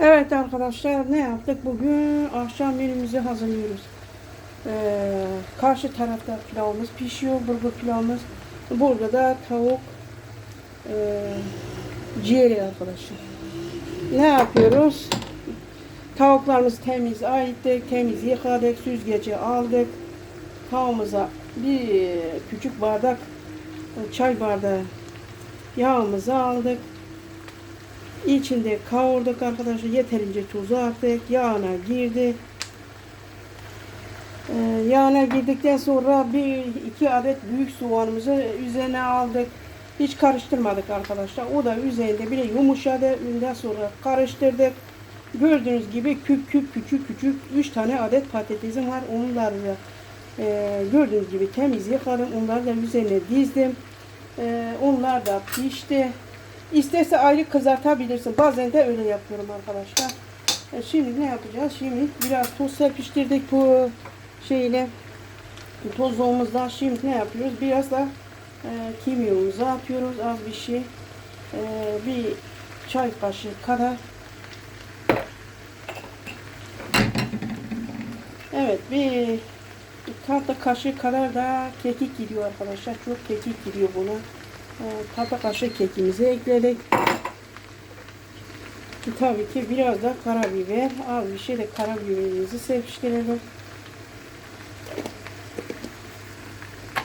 Evet arkadaşlar ne yaptık? Bugün akşam menümüzü hazırlıyoruz. Ee, karşı tarafta pilavımız pişiyor. Burgu pilavımız. Burada da tavuk e, ciğeri arkadaşlar. Ne yapıyoruz? Tavuklarımız temiz ayıttık. Temiz yıkadık. Süzgeci aldık. Tavuğumuza bir küçük bardak çay bardağı yağımızı aldık. İçinde kavurduk arkadaşlar. Yeterince tuzu attık. Yağına girdi. Ee, yağına girdikten sonra bir iki adet büyük soğanımızı üzerine aldık. Hiç karıştırmadık arkadaşlar. O da üzerinde bile yumuşadı. Ondan sonra karıştırdık. Gördüğünüz gibi küp küp küçük küçük 3 tane adet patatesim var. Onları da e, gördüğünüz gibi temiz yıkadım. Onları da üzerine dizdim. E, onlar da pişti. İsterse ayrı kızartabilirsin. Bazen de öyle yapıyorum arkadaşlar. E, şimdi ne yapacağız? Şimdi biraz toz serpiştirdik bu şeyle tozluğumuzdan. Şimdi ne yapıyoruz? Biraz da e, kimyonumuzu atıyoruz. Az bir şey. E, bir çay kaşığı kadar. Evet bir tahta kaşığı kadar da kekik gidiyor arkadaşlar. Çok kekik gidiyor buna. Ee, tahta kaşığı kekimizi ekledik. Tabii ki biraz da karabiber. Az bir şey de karabiberimizi serpiştirelim.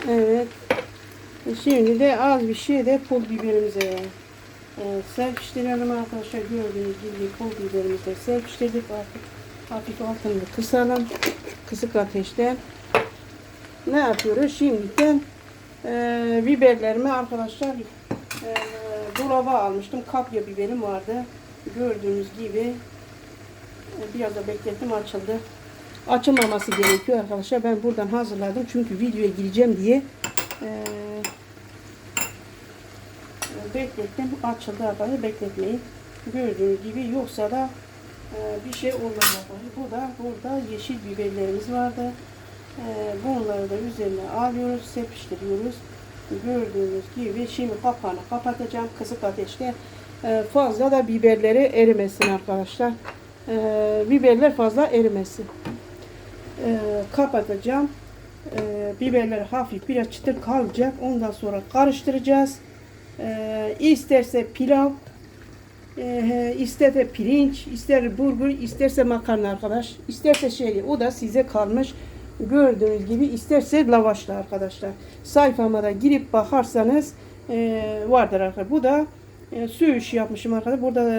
Evet. Şimdi de az bir şey de pul biberimize e, serpiştirelim arkadaşlar. Gördüğünüz gibi pul biberimizi serpiştirdik. Artık hafif altını kısalım. Kısık ateşte. Ne yapıyoruz? Şimdiden e, biberlerimi arkadaşlar e, dolaba almıştım. Kapya biberim vardı. Gördüğünüz gibi e, biraz da beklettim açıldı. Açılmaması gerekiyor arkadaşlar. Ben buradan hazırladım. Çünkü videoya gireceğim diye e, beklettim. Açıldı arkadaşlar. Bekletmeyin. Gördüğünüz gibi yoksa da e, bir şey olmaz. Bu da burada yeşil biberlerimiz vardı. Ee, bunları da üzerine alıyoruz, serpiştiriyoruz. Gördüğünüz gibi şimdi kapağını kapatacağım kısık ateşte. Ee, fazla da biberleri erimesin arkadaşlar. Ee, biberler fazla erimesin. Ee, kapatacağım. Biberler hafif biraz çıtır kalacak. Ondan sonra karıştıracağız. Ee, isterse pilav, e, isterse pirinç, ister burger, isterse makarna arkadaş. İsterse şeyli. O da size kalmış. Gördüğünüz gibi isterse lavaşla arkadaşlar. Sayfama da girip bakarsanız e, vardır arkadaşlar. Bu da e, söğüş yapmışım arkadaşlar. Burada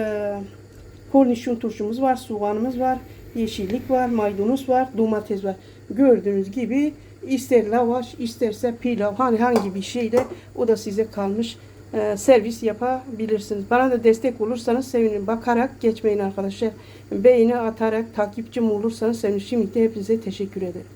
e, turşumuz var, soğanımız var, yeşillik var, maydanoz var, domates var. Gördüğünüz gibi ister lavaş, isterse pilav, hani hangi bir şeyde o da size kalmış. E, servis yapabilirsiniz. Bana da destek olursanız sevinirim. Bakarak geçmeyin arkadaşlar. Beğeni atarak takipçim olursanız sevinirim. Şimdi de hepinize teşekkür ederim.